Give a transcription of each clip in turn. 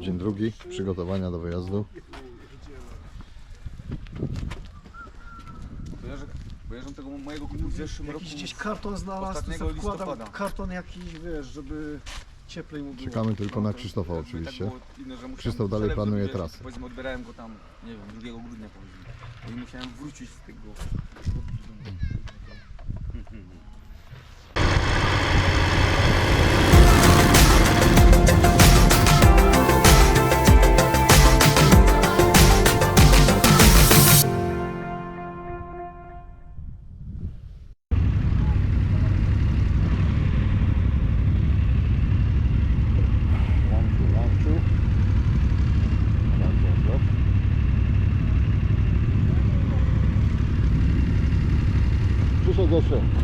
Dzień drugi, przygotowania do wyjazdu. Kojarzę, kojarzę tego mojego klubu w zeszłym roku. Jakiś gdzieś karton znalazł, to ostatniego listopada. karton jakiś, wiesz, żeby cieplej mu było. Czekamy tylko na to- Krzysztofa to oczywiście. Tak było inne, że musiałem Krzysztof dalej planuje zrobić, trasę. Powiedzmy odbierałem go tam, nie wiem, 2 grudnia powiedzmy. I musiałem wrócić z tego. все.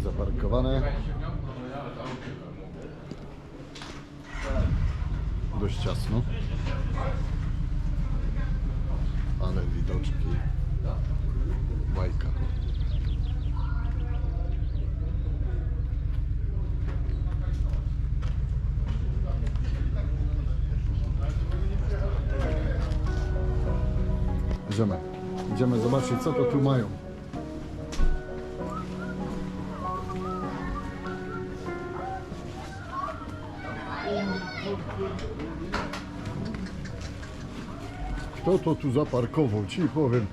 Zaparkowane. Dość ciasno. Ale widoczki. Bajka. Idziemy. Idziemy zobaczyć co to tu mają. Kto to tu zaparkował? Ci powiem.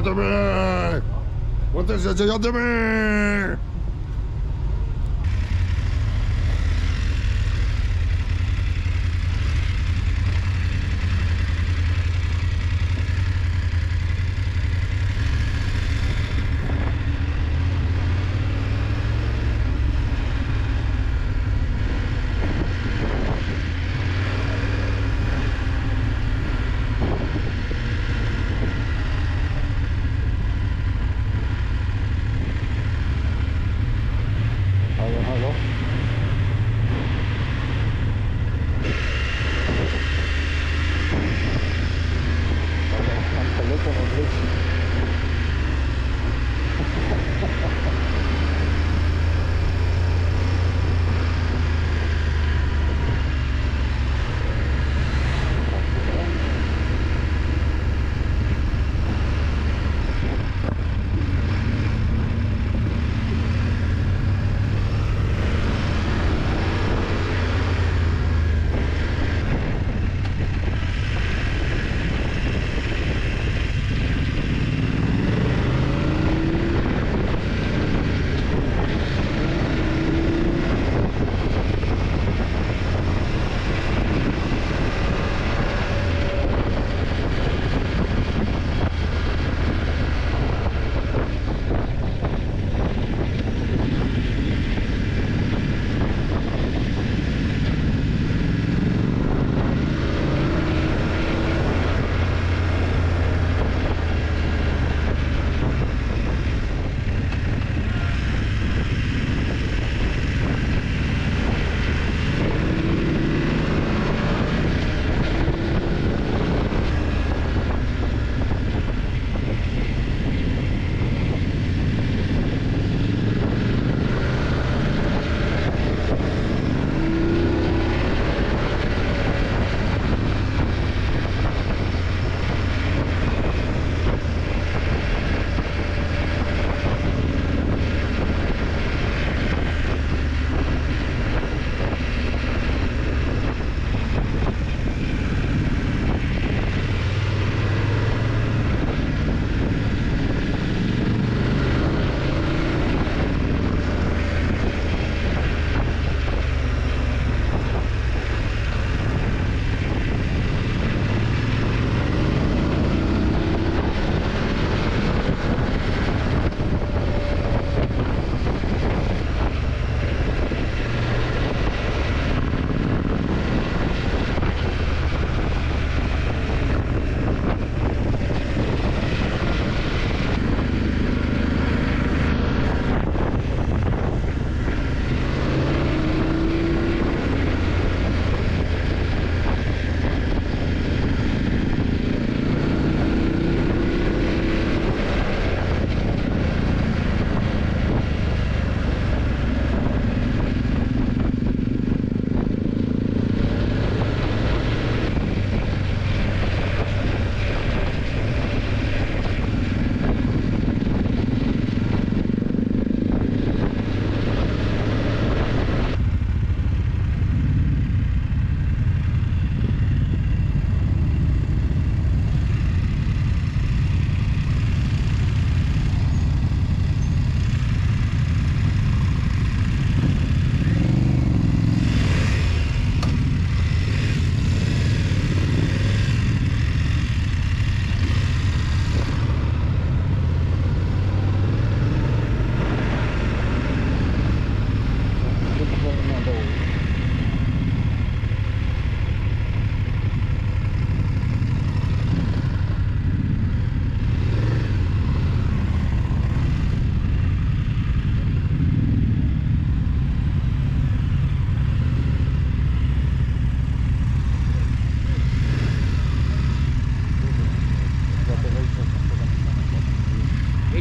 我ってみー私た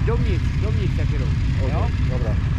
do mnie, do mnie się kierunek. Okay, dobra.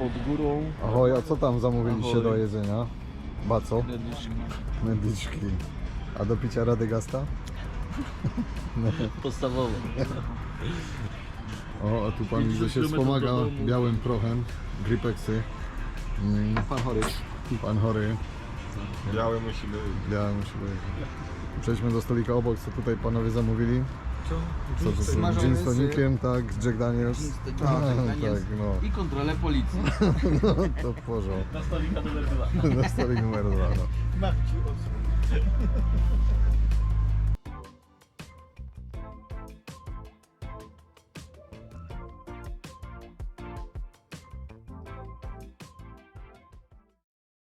Pod górą. Ahoj, a co tam zamówiliście Ahoj. do jedzenia? Baco? Medyczki. Medyczki. A do picia Radygasta? Podstawowo. O, a tu pan widzę się 50 wspomaga białym prochem. Gripexy. Mm, Pan chory. Pan chory. Białe musimy Białe musi być. Przejdźmy do stolika obok, co tutaj panowie zamówili. Co to? Smażony Gin z tonikiem, tak, z Jack Daniels. Gin z- A, Jack Daniels. tak, no. I kontrolę policji. no. To w porządku. Na stolika numer dwa. Na stolik numer dwa, no. Osób.